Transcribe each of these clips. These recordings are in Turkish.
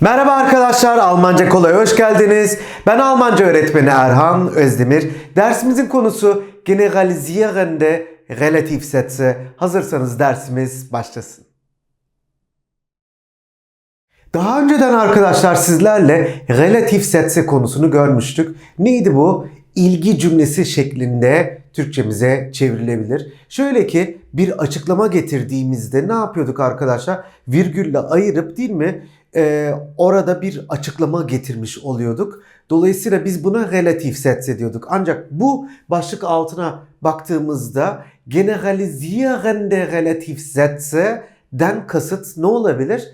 Merhaba arkadaşlar, Almanca Kolay hoş geldiniz. Ben Almanca öğretmeni Erhan Özdemir. Dersimizin konusu generalisierende Relativsätze. Hazırsanız dersimiz başlasın. Daha önceden arkadaşlar sizlerle Relativsätze konusunu görmüştük. Neydi bu? İlgi cümlesi şeklinde Türkçemize çevrilebilir. Şöyle ki bir açıklama getirdiğimizde ne yapıyorduk arkadaşlar? Virgülle ayırıp değil mi? Ee, orada bir açıklama getirmiş oluyorduk. Dolayısıyla biz buna relatif sätze diyorduk. Ancak bu başlık altına baktığımızda generalisierende relatif sätze'den kasıt ne olabilir?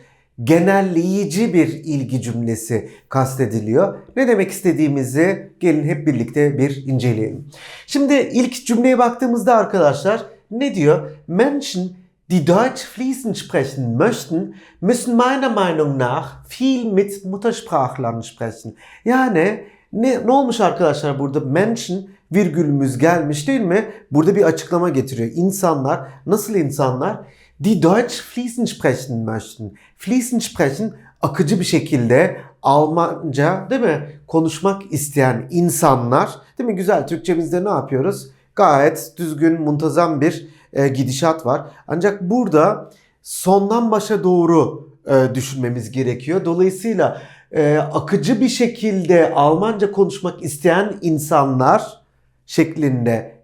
genelleyici bir ilgi cümlesi kastediliyor. Ne demek istediğimizi gelin hep birlikte bir inceleyelim. Şimdi ilk cümleye baktığımızda arkadaşlar ne diyor? Menschen, die Deutsch fließend sprechen möchten, müssen meiner Meinung nach viel mit Muttersprachlern sprechen. Yani ne, ne olmuş arkadaşlar burada? Menschen virgülümüz gelmiş değil mi? Burada bir açıklama getiriyor. İnsanlar, nasıl insanlar? Die Deutsch fließend sprechen möchten. Fließend sprechen akıcı bir şekilde Almanca değil mi? Konuşmak isteyen insanlar değil mi? Güzel Türkçemizde ne yapıyoruz? Gayet düzgün, muntazam bir e, gidişat var. Ancak burada sondan başa doğru e, düşünmemiz gerekiyor. Dolayısıyla e, akıcı bir şekilde Almanca konuşmak isteyen insanlar şeklinde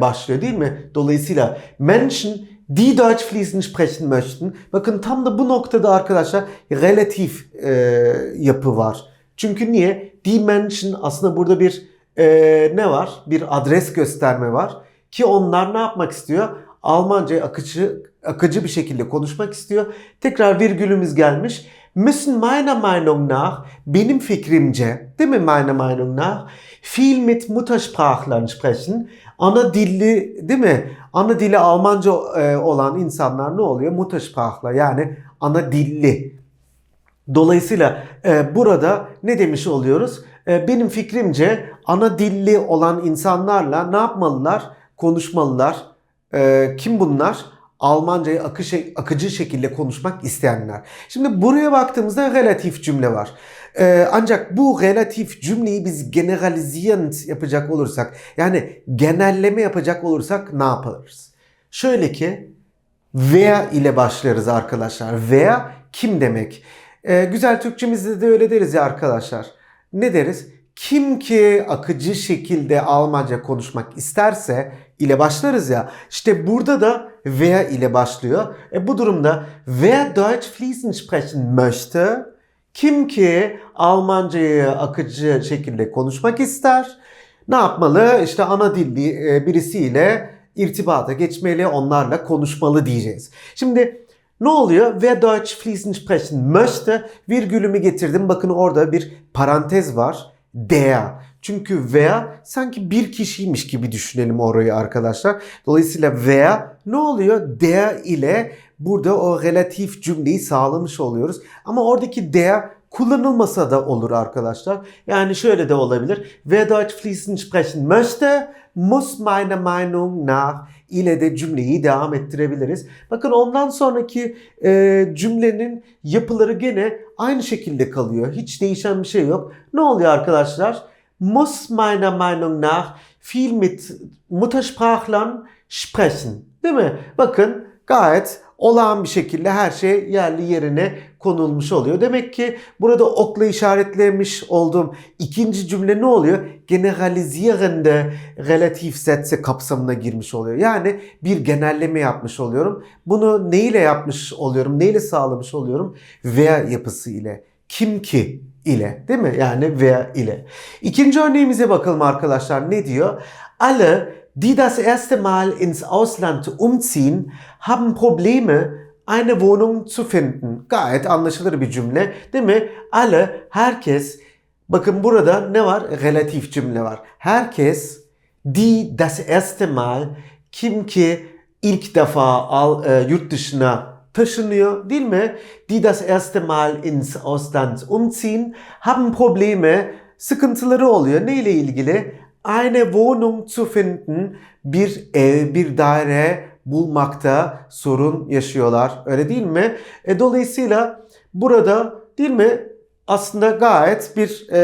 başlıyor değil mi? Dolayısıyla Menschen die Deutsch fließend sprechen möchten. Bakın tam da bu noktada arkadaşlar relatif yapı var. Çünkü niye? Die Menschen aslında burada bir e, ne var? Bir adres gösterme var. Ki onlar ne yapmak istiyor? Almancayı akıcı, akıcı bir şekilde konuşmak istiyor. Tekrar virgülümüz gelmiş. Müssen meiner Meinung nach, benim fikrimce, değil mi meiner Meinung nach, viel mit Muttersprachlern sprechen. Ana dilli, değil mi? Ana dili Almanca e, olan insanlar ne oluyor? Muttersprachler yani ana dilli. Dolayısıyla e, burada ne demiş oluyoruz? E, benim fikrimce ana dilli olan insanlarla ne yapmalılar? Konuşmalılar. E, kim bunlar? Almancayı akış, akıcı şekilde konuşmak isteyenler. Şimdi buraya baktığımızda relatif cümle var. Ee, ancak bu relatif cümleyi biz generalisierend yapacak olursak yani genelleme yapacak olursak ne yaparız? Şöyle ki wer ile başlarız arkadaşlar. Wer kim demek? Ee, güzel Türkçemizde de öyle deriz ya arkadaşlar. Ne deriz? Kim ki akıcı şekilde Almanca konuşmak isterse ile başlarız ya. İşte burada da wer ile başlıyor. E bu durumda wer Deutsch fließend sprechen möchte kim ki Almancayı akıcı şekilde konuşmak ister ne yapmalı? İşte ana dilli e, birisiyle irtibata geçmeli, onlarla konuşmalı diyeceğiz. Şimdi ne oluyor? Wer Deutsch fließend sprechen möchte virgülümü getirdim. Bakın orada bir parantez var. Der. Çünkü wer sanki bir kişiymiş gibi düşünelim orayı arkadaşlar. Dolayısıyla wer ne oluyor? Der ile burada o relatif cümleyi sağlamış oluyoruz. Ama oradaki der kullanılmasa da olur arkadaşlar. Yani şöyle de olabilir. Wer Deutsch fließend sprechen möchte, muss meiner Meinung nach ile de cümleyi devam ettirebiliriz. Bakın ondan sonraki e, cümlenin yapıları gene aynı şekilde kalıyor. Hiç değişen bir şey yok. Ne oluyor arkadaşlar? Muss meiner Meinung nach viel mit Muttersprachlern sprechen. Değil mi? Bakın gayet olağan bir şekilde her şey yerli yerine konulmuş oluyor. Demek ki burada okla işaretlemiş olduğum ikinci cümle ne oluyor? Generalisierende relatif sätze kapsamına girmiş oluyor. Yani bir genelleme yapmış oluyorum. Bunu neyle yapmış oluyorum? Neyle sağlamış oluyorum? Wer yapısı ile. Kim ki ile değil mi? Yani wer ile. İkinci örneğimize bakalım arkadaşlar. Ne diyor? Alle die das erste Mal ins Ausland umziehen, haben Probleme, eine Wohnung zu finden. Gayet anlaşılır bir cümle değil mi? Alle, herkes, bakın burada ne var? Relatif cümle var. Herkes, die das erste Mal, kim ki ilk defa al, e, yurt dışına taşınıyor değil mi? Die das erste Mal ins Ausland umziehen, haben Probleme, sıkıntıları oluyor. Ne ile ilgili? eine Wohnung zu finden, bir ev, bir daire bulmakta sorun yaşıyorlar. Öyle değil mi? E, dolayısıyla burada değil mi aslında gayet bir e,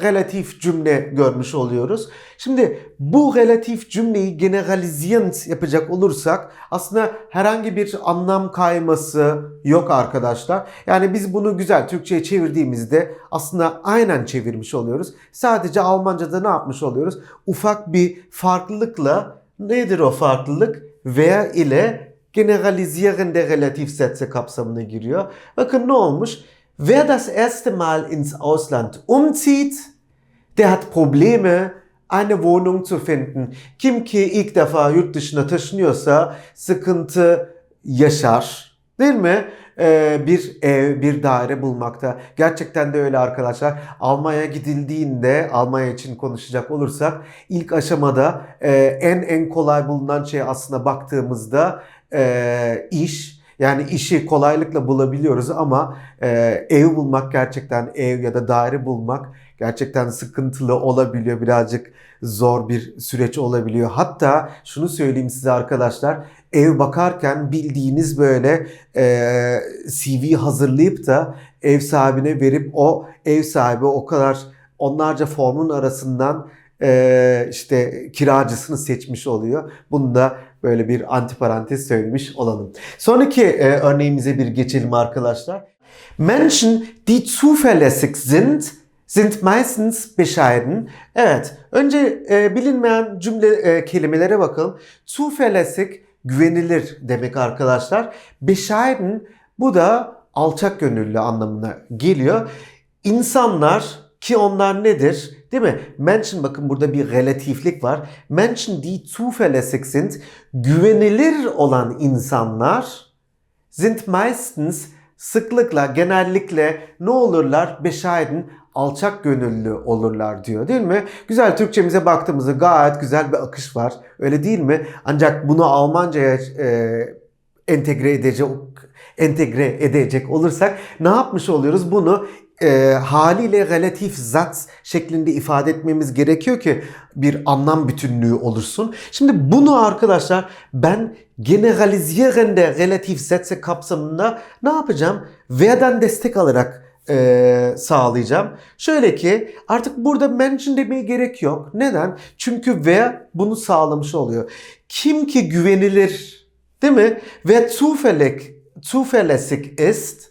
relatif cümle görmüş oluyoruz. Şimdi bu relatif cümleyi generalisierend yapacak olursak aslında herhangi bir anlam kayması yok arkadaşlar. Yani biz bunu güzel Türkçe'ye çevirdiğimizde aslında aynen çevirmiş oluyoruz. Sadece Almanca'da ne yapmış oluyoruz? Ufak bir farklılıkla nedir o farklılık? Veya ile generalisierende Relativsätze kapsamına giriyor. Bakın ne olmuş? Wer das erste Mal ins Ausland umzieht, der hat Probleme, eine Wohnung zu finden. Kim ki ilk defa yurt dışına taşınıyorsa sıkıntı yaşar. Değil mi? Ee, bir ev, bir daire bulmakta. Gerçekten de öyle arkadaşlar. Almanya gidildiğinde, Almanya için konuşacak olursak ilk aşamada e, en en kolay bulunan şey aslında baktığımızda e, iş. Yani işi kolaylıkla bulabiliyoruz ama e, ev bulmak gerçekten ev ya da daire bulmak gerçekten sıkıntılı olabiliyor. Birazcık zor bir süreç olabiliyor. Hatta şunu söyleyeyim size arkadaşlar. Ev bakarken bildiğiniz böyle e, CV hazırlayıp da ev sahibine verip o ev sahibi o kadar onlarca formun arasından e, işte kiracısını seçmiş oluyor. Bunu da böyle bir antiparantez söylemiş olalım. Sonraki e, örneğimize bir geçelim arkadaşlar. Menschen, die zuverlässig sind, sind meistens bescheiden. Evet, önce e, bilinmeyen cümle e, kelimelere bakalım. Zuverlässig, güvenilir demek arkadaşlar. Bescheiden, bu da alçak gönüllü anlamına geliyor. İnsanlar ki onlar nedir? Değil mi? Menschen bakın burada bir relatiflik var. Menschen die zuverlässig sind, güvenilir olan insanlar sind meistens sıklıkla, genellikle ne olurlar? Bescheiden, alçak gönüllü olurlar diyor değil mi? Güzel Türkçemize baktığımızda gayet güzel bir akış var. Öyle değil mi? Ancak bunu Almanca'ya e, entegre edecek entegre edecek olursak ne yapmış oluyoruz? Bunu e, haliyle relatif zat şeklinde ifade etmemiz gerekiyor ki bir anlam bütünlüğü olursun. Şimdi bunu arkadaşlar ben generalisierende relatif sätze kapsamında ne yapacağım? Ver'den destek alarak e, sağlayacağım. Şöyle ki artık burada mention demeye gerek yok. Neden? Çünkü ve bunu sağlamış oluyor. Kim ki güvenilir değil mi? Ve zuverlässig ist,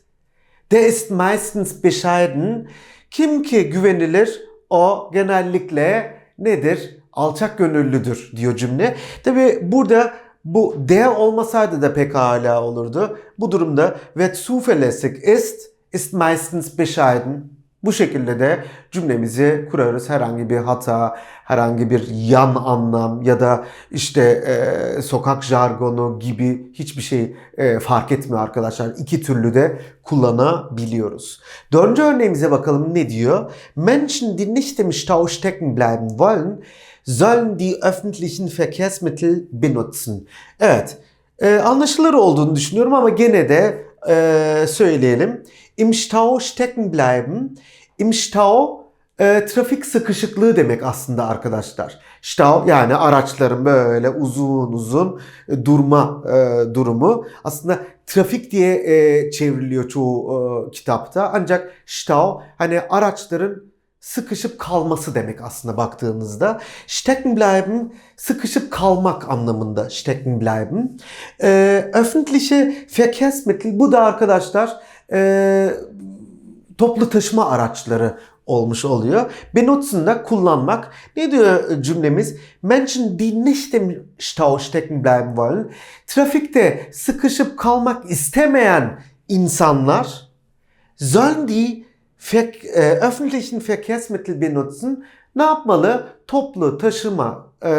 der ist meistens bescheiden. Kim ki güvenilir o genellikle nedir? Alçak gönüllüdür diyor cümle. Tabi burada bu der olmasaydı da pekala olurdu. Bu durumda ve zuverlässig ist ist meistens bescheiden. Bu şekilde de cümlemizi kurarız. Herhangi bir hata, herhangi bir yan anlam ya da işte e, sokak jargonu gibi hiçbir şey e, fark etmiyor arkadaşlar. İki türlü de kullanabiliyoruz. Dördüncü örneğimize bakalım ne diyor? Menschen, die nicht im Stau stecken bleiben wollen, sollen die öffentlichen Verkehrsmittel benutzen. Evet, e, anlaşılır olduğunu düşünüyorum ama gene de e, söyleyelim. Im Stau stecken bleiben. Im Stau e, trafik sıkışıklığı demek aslında arkadaşlar. Stau yani araçların böyle uzun uzun e, durma e, durumu. Aslında trafik diye e, çevriliyor çoğu e, kitapta. Ancak Stau hani araçların sıkışıp kalması demek aslında baktığınızda. Stecken bleiben sıkışıp kalmak anlamında stecken bleiben. E, öffentliche Verkehrsmittel bu da arkadaşlar e, toplu taşıma araçları olmuş oluyor. Benutzen da kullanmak. Ne diyor cümlemiz? Menschen, die nicht im Stau stecken bleiben wollen. Trafikte sıkışıp kalmak istemeyen insanlar sollen die ver, e, öffentlichen Verkehrsmittel benutzen. Ne yapmalı? Toplu taşıma, e,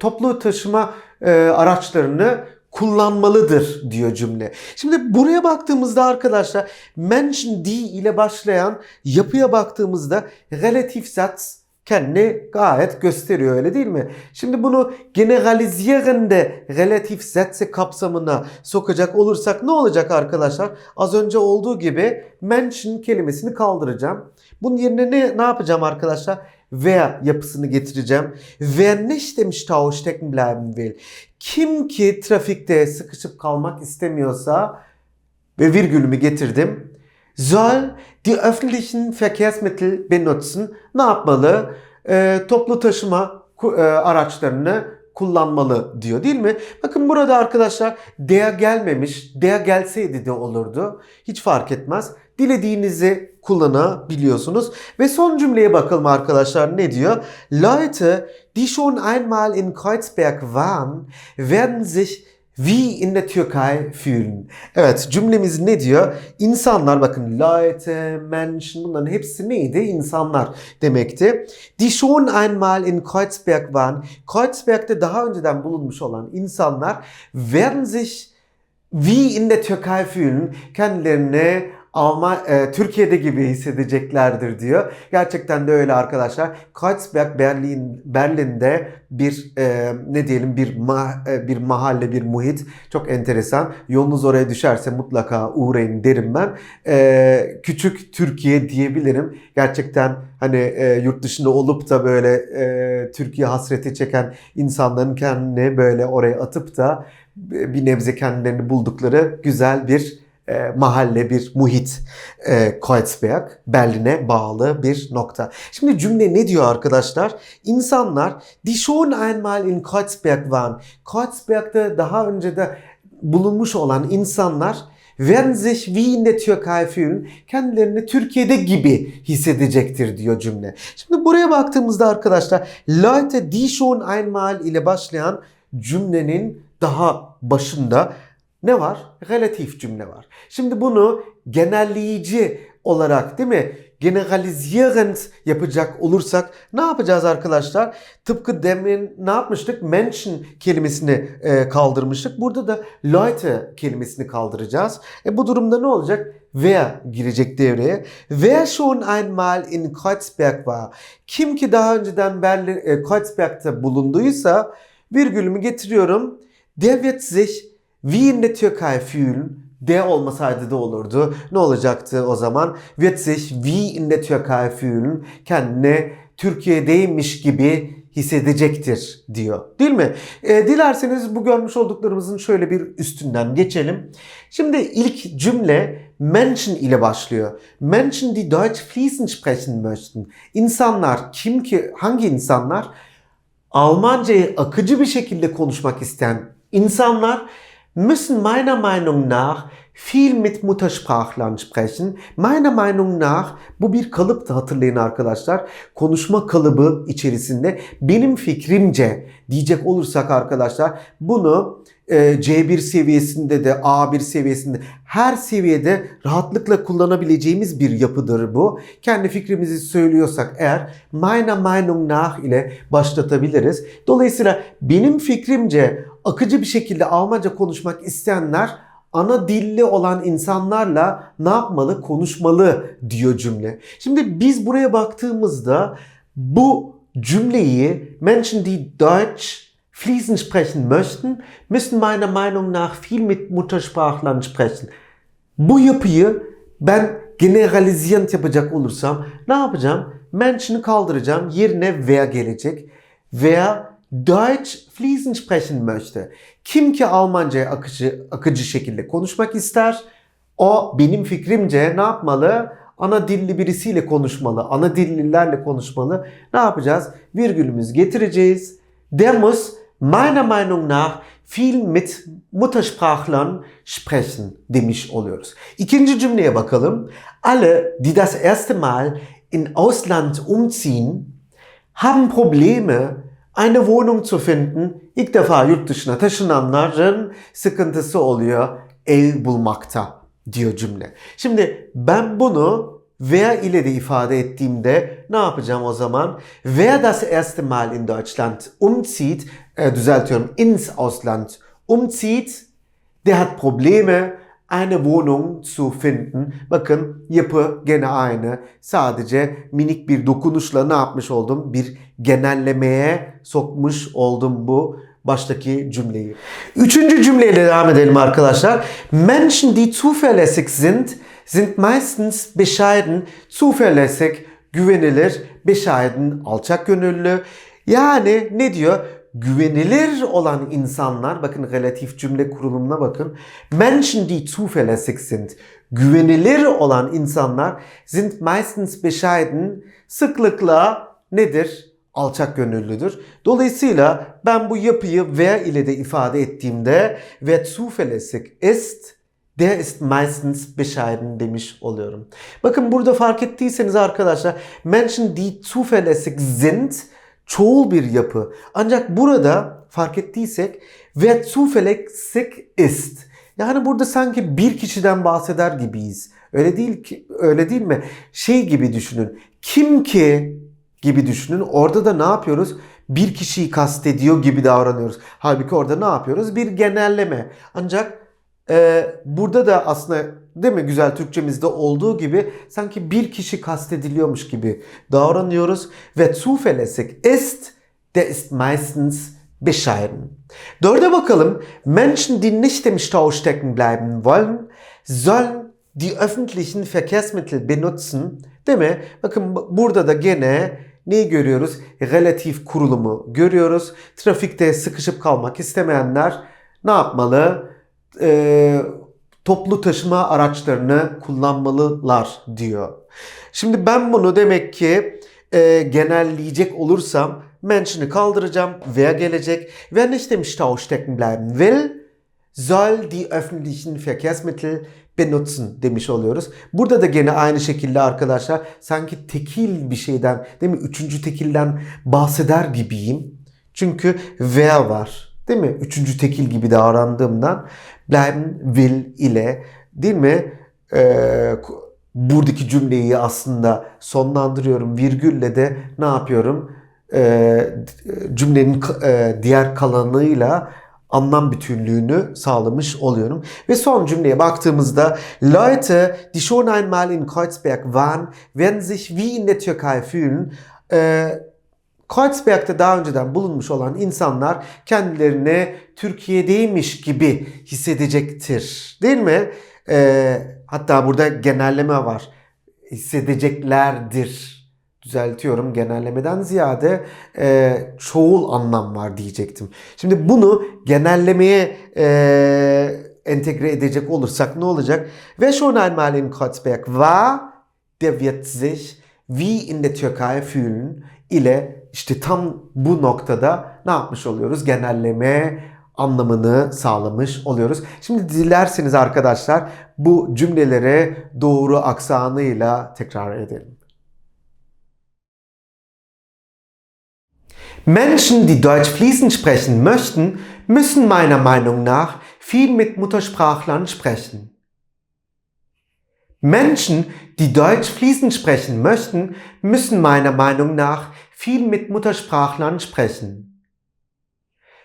toplu taşıma e, araçlarını kullanmalıdır diyor cümle. Şimdi buraya baktığımızda arkadaşlar Menschen die ile başlayan yapıya baktığımızda relatif zat kendini gayet gösteriyor öyle değil mi? Şimdi bunu generalisierende relatif sätze kapsamına sokacak olursak ne olacak arkadaşlar? Az önce olduğu gibi mention kelimesini kaldıracağım. Bunun yerine ne, ne yapacağım arkadaşlar? Wer yapısını getireceğim. Wer nicht im Stau stecken bleiben will. Kim ki trafikte sıkışıp kalmak istemiyorsa ve virgülümü getirdim. Soll die öffentlichen Verkehrsmittel benutzen. Ne yapmalı? Ee, toplu taşıma e, araçlarını kullanmalı diyor değil mi? Bakın burada arkadaşlar der gelmemiş. Der gelseydi de olurdu. Hiç fark etmez. Dilediğinizi kullanabiliyorsunuz. Ve son cümleye bakalım arkadaşlar ne diyor? Leute, die schon einmal in Kreuzberg waren, werden sich wie in der Türkei fühlen. Evet cümlemiz ne diyor? İnsanlar bakın Leute, Menschen bunların hepsi neydi? İnsanlar demekti. Die schon einmal in Kreuzberg waren. Kreuzberg'de daha önceden bulunmuş olan insanlar werden sich wie in der Türkei fühlen. Kendilerini Alman, e, Türkiye'de gibi hissedeceklerdir diyor. Gerçekten de öyle arkadaşlar. Kreuzberg Berlin Berlin'de bir e, ne diyelim bir ma- e, bir mahalle bir muhit çok enteresan. Yolunuz oraya düşerse mutlaka uğrayın derim ben. E, küçük Türkiye diyebilirim. Gerçekten hani e, yurt dışında olup da böyle e, Türkiye hasreti çeken insanların kendini böyle oraya atıp da bir nebze kendilerini buldukları güzel bir e, mahalle, bir muhit e, Kreuzberg, Berlin'e bağlı bir nokta. Şimdi cümle ne diyor arkadaşlar? İnsanlar, die schon einmal in Kreuzberg waren, Kreuzberg'de daha önce de bulunmuş olan insanlar werden sich wie in der Türkei fühlen, kendilerini Türkiye'de gibi hissedecektir diyor cümle. Şimdi buraya baktığımızda arkadaşlar, Leute, die schon einmal ile başlayan cümlenin daha başında ne var? Relatif cümle var. Şimdi bunu genelleyici olarak değil mi? Generalisierend yapacak olursak ne yapacağız arkadaşlar? Tıpkı demin ne yapmıştık? Menschen kelimesini e, kaldırmıştık. Burada da Leute kelimesini kaldıracağız. E bu durumda ne olacak? Wer girecek devreye. Wer schon einmal in Kreuzberg war. Kim ki daha önceden Berlin, e, Kreuzberg'te bulunduysa virgülümü getiriyorum. Der wird sich wie Türkei fühlen. Der olmasaydı da olurdu. Ne olacaktı o zaman? Wird sich wie in der Türkei fühlen. Kendine Türkiye'deymiş gibi hissedecektir diyor. Değil mi? E, dilerseniz bu görmüş olduklarımızın şöyle bir üstünden geçelim. Şimdi ilk cümle Menschen ile başlıyor. Menschen die Deutsch fließend sprechen möchten. İnsanlar kim ki hangi insanlar? Almancayı akıcı bir şekilde konuşmak isteyen insanlar müssen meiner Meinung nach viel mit Muttersprachlern sprechen. Meiner Meinung nach bu bir kalıptı hatırlayın arkadaşlar. Konuşma kalıbı içerisinde benim fikrimce diyecek olursak arkadaşlar bunu e, C1 seviyesinde de A1 seviyesinde her seviyede rahatlıkla kullanabileceğimiz bir yapıdır bu. Kendi fikrimizi söylüyorsak eğer meiner Meinung nach ile başlatabiliriz. Dolayısıyla benim fikrimce akıcı bir şekilde Almanca konuşmak isteyenler ana dilli olan insanlarla ne yapmalı? Konuşmalı diyor cümle. Şimdi biz buraya baktığımızda bu cümleyi Menschen die Deutsch fließend sprechen möchten, müssen meiner Meinung nach viel mit Muttersprachlern sprechen. Bu yapıyı ben generalisierend yapacak olursam ne yapacağım? Mention'ı kaldıracağım. Yerine wer gelecek. Wer Deutsch fließend sprechen möchte. Kim ki Almanca'ya akıcı, akıcı şekilde konuşmak ister, o benim fikrimce ne yapmalı? Ana dilli birisiyle konuşmalı, ana dillilerle konuşmalı. Ne yapacağız? Virgülümüz getireceğiz. Der meiner Meinung nach viel mit Muttersprachlern sprechen demiş oluyoruz. İkinci cümleye bakalım. Alle, die das erste Mal in Ausland umziehen, haben Probleme, eine Wohnung zu finden. İlk defa yurt dışına taşınanların sıkıntısı oluyor ev bulmakta diyor cümle. Şimdi ben bunu wer ile de ifade ettiğimde ne yapacağım o zaman? Wer das erste Mal in Deutschland umzieht, e, düzeltiyorum, ins Ausland umzieht, der hat Probleme, eine Wohnung zu finden. Bakın yapı gene aynı. Sadece minik bir dokunuşla ne yapmış oldum? Bir genellemeye sokmuş oldum bu baştaki cümleyi. Üçüncü cümleyle devam edelim arkadaşlar. Menschen, die zuverlässig sind, sind meistens bescheiden, zuverlässig, güvenilir, bescheiden, alçak gönüllü. Yani ne diyor? Güvenilir olan insanlar, bakın relatif cümle kurulumuna bakın. Menschen die zuverlässig sind, güvenilir olan insanlar sind meistens bescheiden sıklıkla nedir? Alçak gönüllüdür. Dolayısıyla ben bu yapıyı wer ile de ifade ettiğimde wer zuverlässig ist Der ist meistens bescheiden demiş oluyorum. Bakın burada fark ettiyseniz arkadaşlar Menschen die zuverlässig sind çoğul bir yapı. Ancak burada fark ettiysek wer zuverlässig ist. Yani burada sanki bir kişiden bahseder gibiyiz. Öyle değil ki öyle değil mi? Şey gibi düşünün. Kim ki gibi düşünün. Orada da ne yapıyoruz? Bir kişiyi kastediyor gibi davranıyoruz. Halbuki orada ne yapıyoruz? Bir genelleme. Ancak ee, burada da aslında değil mi güzel Türkçemizde olduğu gibi sanki bir kişi kastediliyormuş gibi davranıyoruz ve zuverlässig ist, der ist meistens bescheiden. Dörde bakalım. Menschen, die nicht im Stau stecken bleiben wollen, sollen die öffentlichen Verkehrsmittel benutzen. Değil mi? Bakın burada da gene neyi görüyoruz? Relatif kurulumu görüyoruz. Trafikte sıkışıp kalmak istemeyenler ne yapmalı? e, toplu taşıma araçlarını kullanmalılar diyor. Şimdi ben bunu demek ki e, genelleyecek olursam Menschen'i kaldıracağım. Wer gelecek? Wer nicht im Stau stecken bleiben will, soll die öffentlichen Verkehrsmittel benutzen demiş oluyoruz. Burada da gene aynı şekilde arkadaşlar sanki tekil bir şeyden değil mi? Üçüncü tekilden bahseder gibiyim. Çünkü wer var. Değil mi? Üçüncü tekil gibi davrandığımdan bleiben will ile değil mi? Ee, buradaki cümleyi aslında sonlandırıyorum. Virgülle de ne yapıyorum? Ee, cümlenin e, diğer kalanıyla anlam bütünlüğünü sağlamış oluyorum. Ve son cümleye baktığımızda Leute, die schon einmal in Kreuzberg waren, werden sich wie in der Türkei fühlen. Ee, Kreuzberg'de daha önceden bulunmuş olan insanlar kendilerini Türkiye'deymiş gibi hissedecektir. Değil mi? Ee, hatta burada genelleme var. Hissedeceklerdir. Düzeltiyorum genellemeden ziyade e, çoğul anlam var diyecektim. Şimdi bunu genellemeye e, entegre edecek olursak ne olacak? Ve schon einmal in Kreuzberg war, der wird sich wie in der Türkei fühlen ile işte tam bu noktada ne yapmış oluyoruz? Genelleme anlamını sağlamış oluyoruz. Şimdi dilerseniz arkadaşlar bu cümlelere doğru aksanıyla tekrar edelim. Menschen, die Deutsch fließend sprechen möchten, müssen meiner Meinung nach viel mit Muttersprachlern sprechen. Menschen, die Deutsch fließend sprechen möchten, müssen meiner Meinung nach viel mit Muttersprachlern sprechen.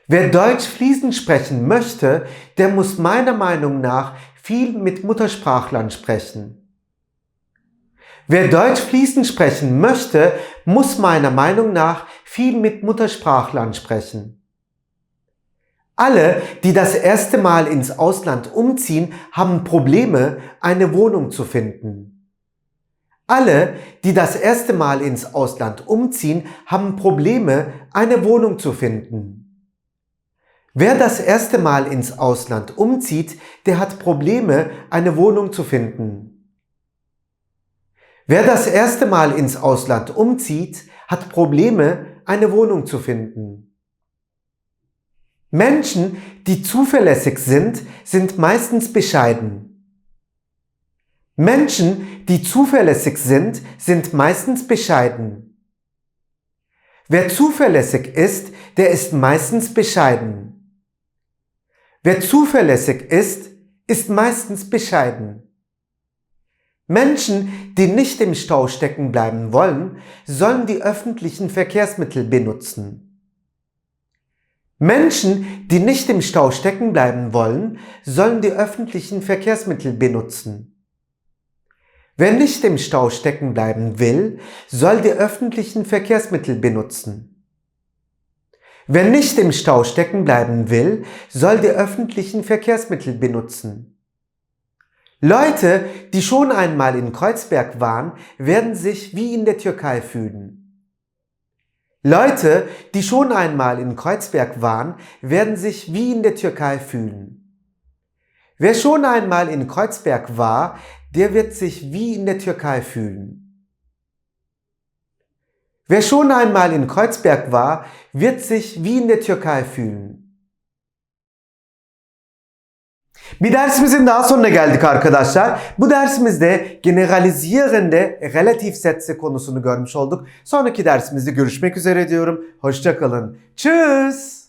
Wer Deutsch fließend sprechen möchte, der muss meiner Meinung nach viel mit Muttersprachlern sprechen. Wer Deutsch fließend sprechen möchte, muss meiner Meinung nach viel mit Muttersprachlern sprechen. Alle, die das erste Mal ins Ausland umziehen, haben Probleme, eine Wohnung zu finden. Alle, die das erste Mal ins Ausland umziehen, haben Probleme, eine Wohnung zu finden. Wer das erste Mal ins Ausland umzieht, der hat Probleme, eine Wohnung zu finden. Wer das erste Mal ins Ausland umzieht, hat Probleme, eine Wohnung zu finden. Menschen, die zuverlässig sind, sind meistens bescheiden. Menschen, die zuverlässig sind, sind meistens bescheiden. Wer zuverlässig ist, der ist meistens bescheiden. Wer zuverlässig ist, ist meistens bescheiden. Menschen, die nicht im Stau stecken bleiben wollen, sollen die öffentlichen Verkehrsmittel benutzen. Menschen, die nicht im Stau stecken bleiben wollen, sollen die öffentlichen Verkehrsmittel benutzen. Wer nicht im Stau stecken bleiben will, soll die öffentlichen Verkehrsmittel benutzen. Wer nicht im Stau stecken bleiben will, soll die öffentlichen Verkehrsmittel benutzen. Leute, die schon einmal in Kreuzberg waren, werden sich wie in der Türkei fühlen. Leute, die schon einmal in Kreuzberg waren, werden sich wie in der Türkei fühlen. Wer schon einmal in Kreuzberg war, der wird sich wie in der Türkei fühlen. Wer schon einmal in Kreuzberg war, wird sich wie in der Türkei fühlen. Bir dersimizin daha sonuna geldik arkadaşlar. Bu dersimizde generalizierende relatif Sätze konusunu görmüş olduk. Sonraki dersimizde görüşmek üzere diyorum. Hoşçakalın. Tschüss.